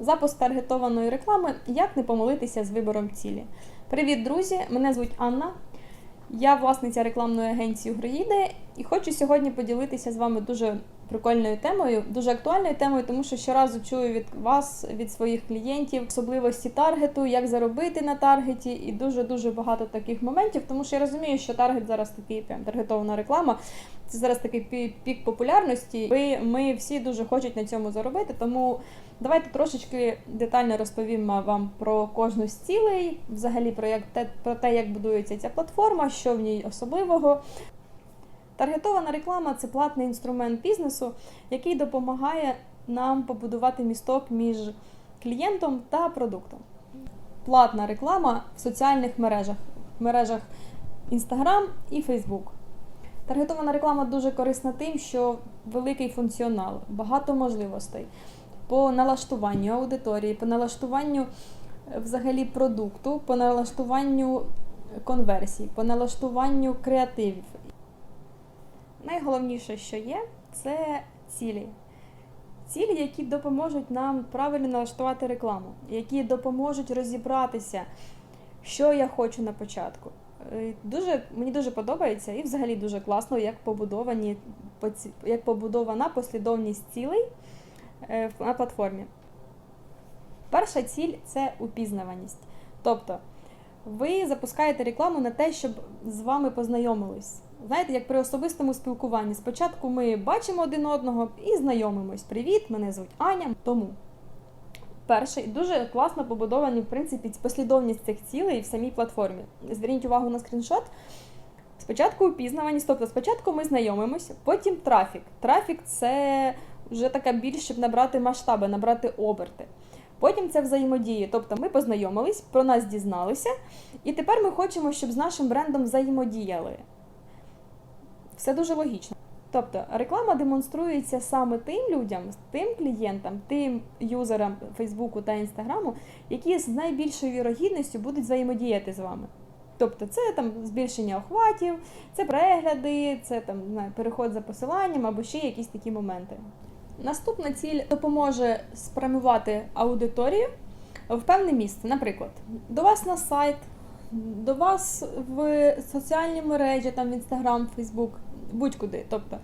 Запуск таргетованої реклами Як не помилитися з вибором цілі. Привіт, друзі! Мене звуть Анна. Я власниця рекламної агенції Угроїди і хочу сьогодні поділитися з вами дуже прикольною темою, дуже актуальною темою, тому що щоразу чую від вас, від своїх клієнтів, особливості таргету, як заробити на таргеті, і дуже дуже багато таких моментів. Тому що я розумію, що таргет зараз такий прям таргетована реклама. Це зараз такий пік популярності. Ви ми всі дуже хочуть на цьому заробити. Тому давайте трошечки детально розповім вам про кожну з цілей, взагалі про як про те, як будується ця платформа, що в ній особливого. Таргетована реклама це платний інструмент бізнесу, який допомагає нам побудувати місток між клієнтом та продуктом. Платна реклама в соціальних мережах, в мережах Instagram і Facebook. Таргетована реклама дуже корисна тим, що великий функціонал, багато можливостей по налаштуванню аудиторії, по налаштуванню е, взагалі продукту, по налаштуванню конверсій, по налаштуванню креативів. Найголовніше, що є, це цілі. Цілі, які допоможуть нам правильно налаштувати рекламу, які допоможуть розібратися, що я хочу на початку. Е, Дуже, мені дуже подобається і взагалі дуже класно, як побудовані, як побудована послідовність цілей е, на платформі. Перша ціль це упізнаваність. Тобто ви запускаєте рекламу на те, щоб з вами познайомились. Знаєте, як при особистому спілкуванні. Спочатку ми бачимо один одного і знайомимось. Привіт, мене звуть Аня. Тому перший дуже класно побудовані, в принципі, послідовність цих цілей в самій платформі. Зверніть увагу на скріншот. Спочатку упізнаваність, тобто спочатку ми знайомимося, потім трафік. Трафік це вже така більш, щоб набрати масштаби, набрати оберти. Потім це взаємодії, тобто ми познайомились, про нас дізналися, і тепер ми хочемо, щоб з нашим брендом взаємодіяли. Все дуже логічно. Тобто реклама демонструється саме тим людям, тим клієнтам, тим юзерам Фейсбуку та Інстаграму, які з найбільшою вірогідністю будуть взаємодіяти з вами. Тобто це там збільшення охватів, це перегляди, це там переход за посиланням або ще якісь такі моменти. Наступна ціль допоможе спрямувати аудиторію в певне місце. Наприклад, до вас на сайт, до вас в соціальні мережі, там в Інстаграм, Фейсбук, будь-куди. Тобто,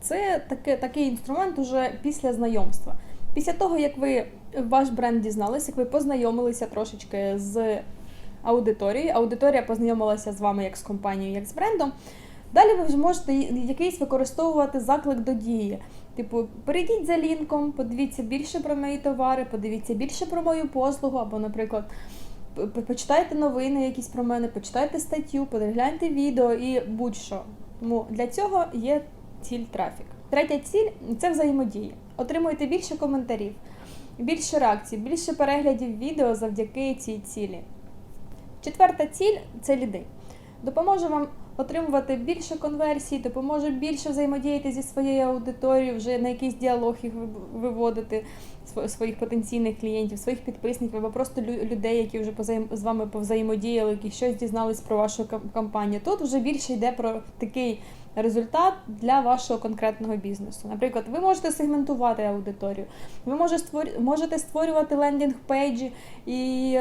це таке, такий інструмент уже після знайомства. Після того, як ви ваш бренд дізналися, як ви познайомилися трошечки з аудиторією, аудиторія познайомилася з вами як з компанією, як з брендом. Далі ви вже можете якийсь використовувати заклик до дії. Типу, перейдіть за лінком, подивіться більше про мої товари, подивіться більше про мою послугу, або, наприклад, почитайте новини якісь про мене, почитайте статтю, перегляньте відео і будь-що. Тому для цього є ціль трафік. Третя ціль це взаємодія. Отримуйте більше коментарів, більше реакцій, більше переглядів відео завдяки цій цілі. Четверта ціль це ліди. Допоможе вам отримувати більше конверсій, допоможе більше взаємодіяти зі своєю аудиторією, вже на якийсь діалог їх виводити своїх потенційних клієнтів, своїх підписників або просто лю- людей, які вже з вами повзаємодіяли, які щось дізнались про вашу кам- кампанію. Тут вже більше йде про такий результат для вашого конкретного бізнесу. Наприклад, ви можете сегментувати аудиторію, ви можете створювати лендінг-пейджі і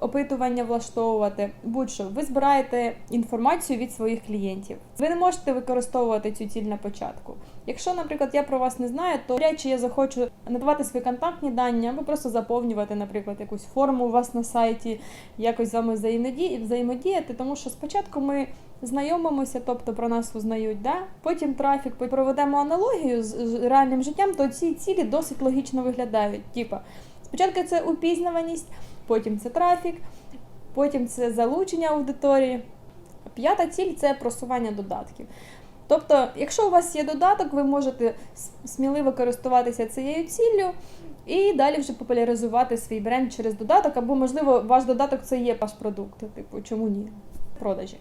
опитування влаштовувати. Будь-що, ви збираєте інформацію від своїх клієнтів. Ви не можете використовувати цю ціль на початку. Якщо, наприклад, я про вас не знаю, то вряд чи я захочу надавати свої контактні дані або просто заповнювати, наприклад, якусь форму у вас на сайті, якось з вами взаємодіяти, тому що спочатку ми знайомимося, тобто про нас узнають, да? потім трафік, проведемо аналогію з реальним життям, то ці цілі досить логічно виглядають. Типа, спочатку це упізнаваність, потім це трафік, потім це залучення аудиторії. П'ята ціль це просування додатків. Тобто, якщо у вас є додаток, ви можете сміливо користуватися цією ціллю і далі вже популяризувати свій бренд через додаток, або, можливо, ваш додаток це є ваш продукт, типу, чому ні? Продажі.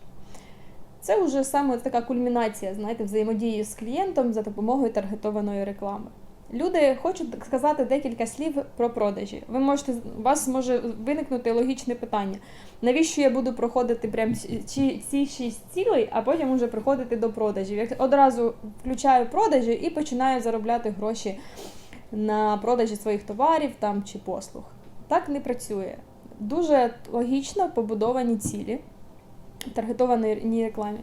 Це вже саме така кульмінація, знаєте, взаємодії з клієнтом за допомогою таргетованої реклами. Люди хочуть сказати декілька слів про продажі. Ви можете у вас може виникнути логічне питання: навіщо я буду проходити прям ці, шість цілей, а потім уже приходити до продажів? Я одразу включаю продажі і починаю заробляти гроші на продажі своїх товарів там, чи послуг. Так не працює. Дуже логічно побудовані цілі в таргетованій рекламі.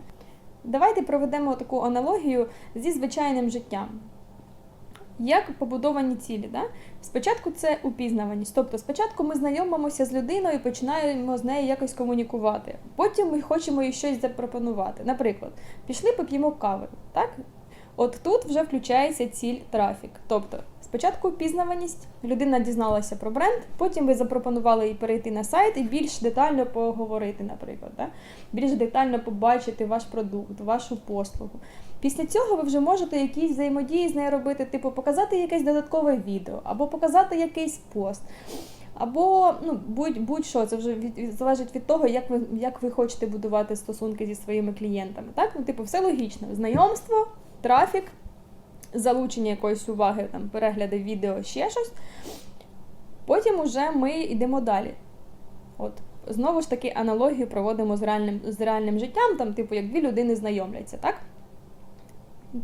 Давайте проведемо таку аналогію зі звичайним життям. Як побудовані цілі? Да? Спочатку це упізнаваність. Тобто, спочатку ми знайомимося з людиною і починаємо з нею якось комунікувати. Потім ми хочемо їй щось запропонувати. Наприклад, пішли поп'ємо кави. Так? От тут вже включається ціль трафік. Тобто, спочатку упізнаваність, людина дізналася про бренд, потім ви запропонували їй перейти на сайт і більш детально поговорити, наприклад, да? більш детально побачити ваш продукт, вашу послугу. Після цього ви вже можете якісь взаємодії з нею робити, типу показати якесь додаткове відео, або показати якийсь пост. Або ну, будь, будь-що, це вже від, від- залежить від того, як ви, як ви хочете будувати стосунки зі своїми клієнтами. Так? Ну, типу, все логічно. Знайомство, трафік, залучення якоїсь уваги, там, перегляди відео, ще щось. Потім уже ми йдемо далі. От. Знову ж таки, аналогію проводимо з реальним, з реальним життям, там, типу, як дві людини знайомляться, так?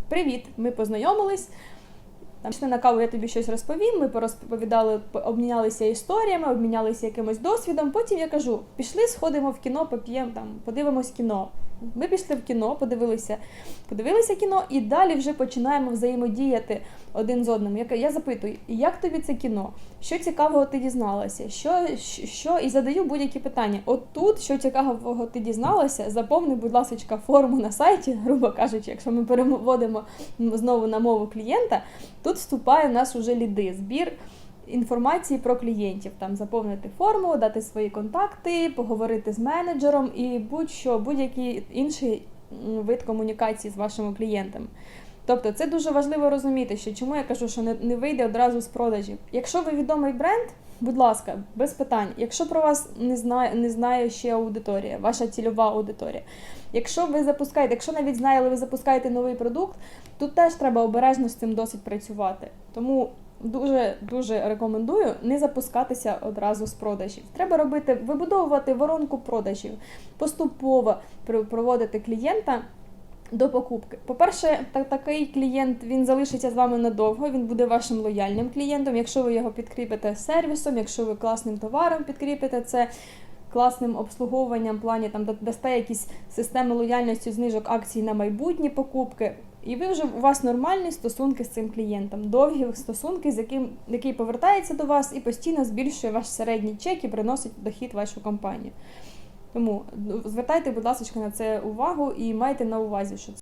Привіт, ми познайомились. Там пішли на каву, я тобі щось розповім. Ми порозповідали, обмінялися історіями, обмінялися якимось досвідом. Потім я кажу: пішли, сходимо в кіно, поп'ємо там, подивимось кіно. Ми пішли в кіно, подивилися, подивилися кіно, і далі вже починаємо взаємодіяти один з одним. Я, запитую, як тобі це кіно? Що цікавого ти дізналася? Що, що і задаю будь-які питання. От тут, що цікавого ти дізналася, заповни, будь ласка, форму на сайті, грубо кажучи, якщо ми переводимо знову на мову клієнта, тут вступає в нас уже ліди, збір інформації про клієнтів, там заповнити форму, дати свої контакти, поговорити з менеджером і будь-що, будь-який інший вид комунікації з вашими клієнтами. Тобто це дуже важливо розуміти, що чому я кажу, що не, не вийде одразу з продажів. Якщо ви відомий бренд, будь ласка, без питань. Якщо про вас не знає, не знає ще аудиторія, ваша цільова аудиторія. Якщо ви запускаєте, якщо навіть знає, але ви запускаєте новий продукт, тут теж треба обережно з цим досить працювати. Тому дуже дуже рекомендую не запускатися одразу з продажів. Треба робити, вибудовувати воронку продажів, поступово проводити клієнта. До покупки. По-перше, та- такий клієнт він залишиться з вами надовго, він буде вашим лояльним клієнтом. Якщо ви його підкріпите сервісом, якщо ви класним товаром підкріпите це класним обслуговуванням, в плані там дасте якісь системи лояльності, знижок акцій на майбутні покупки. І ви вже у вас нормальні стосунки з цим клієнтом, довгі стосунки, з яким який повертається до вас і постійно збільшує ваш середній чек і приносить дохід вашу компанію. Тому ну, звертайте, будь ласка, на це увагу і майте на увазі, що це.